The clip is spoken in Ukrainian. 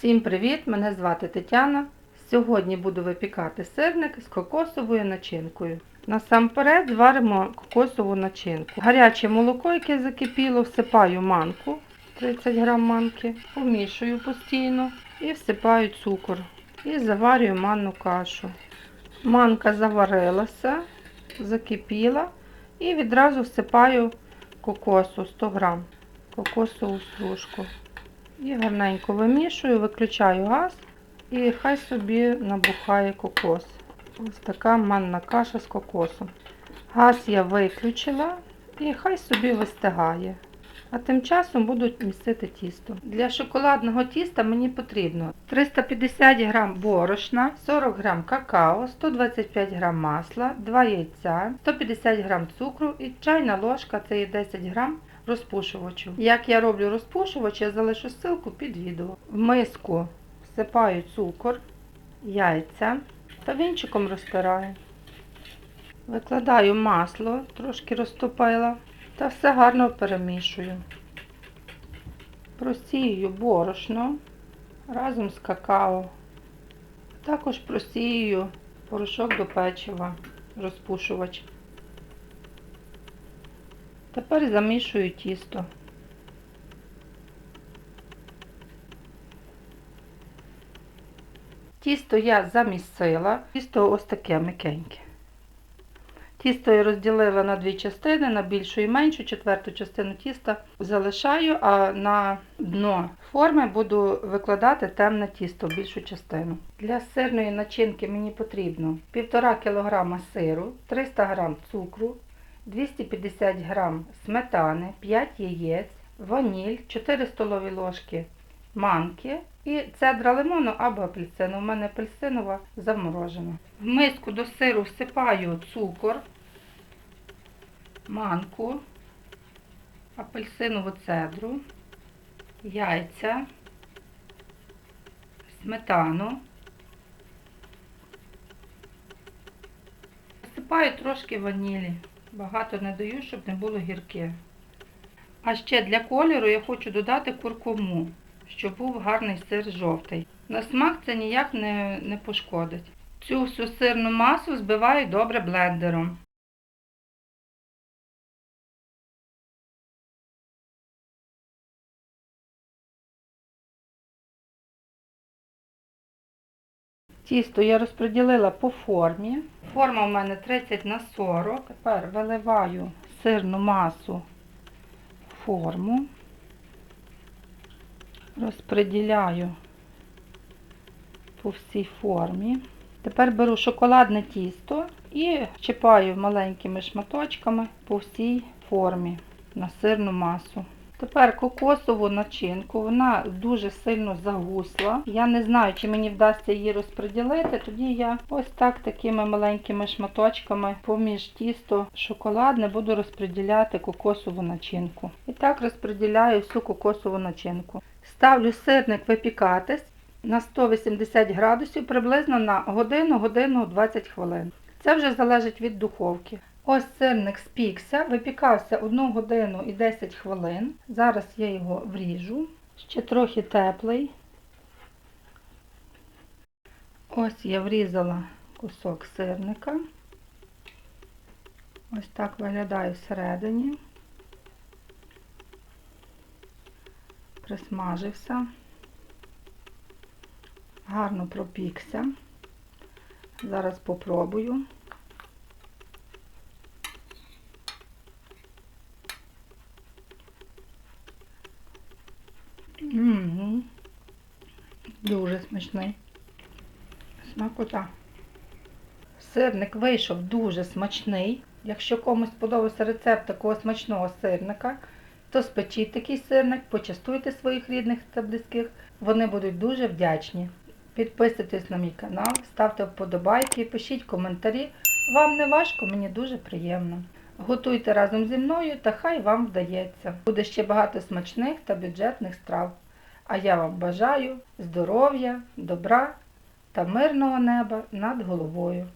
Всім привіт! Мене звати Тетяна. Сьогодні буду випікати сирник з кокосовою начинкою. Насамперед зваримо кокосову начинку. Гаряче молоко, яке закипіло, всипаю манку 30 грам манки, помішую постійно і всипаю цукор. І заварюю манну кашу. Манка заварилася, закипіла і відразу всипаю кокосу 100 грам, кокосову стружку. І гарненько вимішую, виключаю газ і хай собі набухає кокос. Ось така манна каша з кокосом. Газ я виключила і хай собі вистигає. А тим часом буду місити тісто. Для шоколадного тіста мені потрібно 350 г борошна, 40 г какао, 125 г масла, 2 яйця, 150 г цукру і чайна ложка це є 10 г розпушувачу. Як я роблю розпушувач, я залишу ссылку під відео. В миску всипаю цукор, яйця та вінчиком розтираю. Викладаю масло, трошки розтопила та все гарно перемішую. Просію борошно разом з какао. Також просію порошок до печива, розпушувач. Тепер замішую тісто. Тісто я замісила, тісто ось таке м'якеньке. Тісто я розділила на дві частини, на більшу і меншу, четверту частину тіста залишаю, а на дно форми буду викладати темне тісто, більшу частину. Для сирної начинки мені потрібно 1,5 кг сиру, 300 г цукру, 250 г сметани, 5 яєць, ваніль, 4 столові ложки манки і цедра лимону або апельсину. У мене апельсинова заморожена. В миску до сиру всипаю цукор, манку, апельсинову цедру, яйця, сметану. Всипаю трошки ванілі. Багато не даю, щоб не було гірке. А ще для кольору я хочу додати куркуму, щоб був гарний сир жовтий. На смак це ніяк не, не пошкодить. Цю всю сирну масу збиваю добре блендером. Тісто я розподілила по формі. Форма у мене 30 на 40. Тепер виливаю сирну масу в форму, розподіляю по всій формі. Тепер беру шоколадне тісто і чіпаю маленькими шматочками по всій формі на сирну масу. Тепер кокосову начинку, вона дуже сильно загусла. Я не знаю, чи мені вдасться її розподілити, тоді я ось так такими маленькими шматочками поміж тісто шоколадне буду розподіляти кокосову начинку. І так розподіляю всю кокосову начинку. Ставлю сирник випікатись на 180 градусів приблизно на годину-годину 20 хвилин. Це вже залежить від духовки. Ось сирник спікся, випікався 1 годину і 10 хвилин. Зараз я його вріжу. Ще трохи теплий. Ось я врізала кусок сирника. Ось так виглядає всередині. Присмажився. Гарно пропікся. Зараз попробую. Дуже смачний. Смакота. Сирник вийшов дуже смачний. Якщо комусь сподобався рецепт такого смачного сирника, то спечіть такий сирник, почастуйте своїх рідних та близьких. Вони будуть дуже вдячні. Підписуйтесь на мій канал, ставте вподобайки, пишіть коментарі. Вам не важко, мені дуже приємно. Готуйте разом зі мною та хай вам вдається. Буде ще багато смачних та бюджетних страв. А я вам бажаю здоров'я, добра та мирного неба над головою.